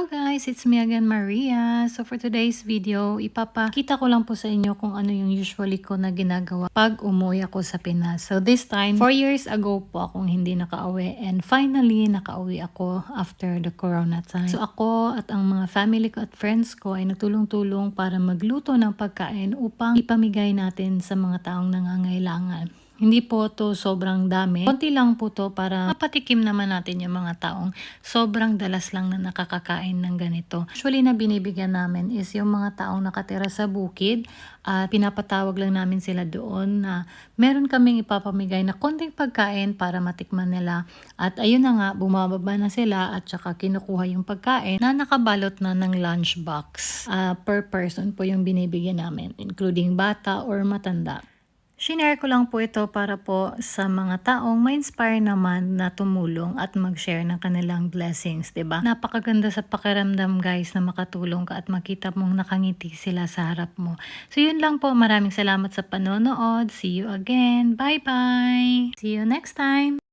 Hello guys, it's me again Maria. So for today's video, ipapakita ko lang po sa inyo kung ano yung usually ko na ginagawa pag umuwi ako sa Pinas. So this time, 4 years ago po akong hindi nakauwi and finally nakauwi ako after the corona time. So ako at ang mga family ko at friends ko ay nagtulong-tulong para magluto ng pagkain upang ipamigay natin sa mga taong nangangailangan. Hindi po to sobrang dami. Konti lang po to para mapatikim naman natin yung mga taong sobrang dalas lang na nakakakain ng ganito. Actually na binibigyan namin is yung mga taong nakatira sa bukid at pinapatawag lang namin sila doon na meron kaming ipapamigay na konting pagkain para matikman nila. At ayun na nga, bumababa na sila at saka kinukuha yung pagkain na nakabalot na ng lunch box. Ah, per person po yung binibigyan namin, including bata or matanda. Shinare ko lang po ito para po sa mga taong ma-inspire naman na tumulong at mag-share ng kanilang blessings, 'di ba? Napakaganda sa pakiramdam guys na makatulong ka at makita mong nakangiti sila sa harap mo. So yun lang po, maraming salamat sa panonood. See you again. Bye-bye. See you next time.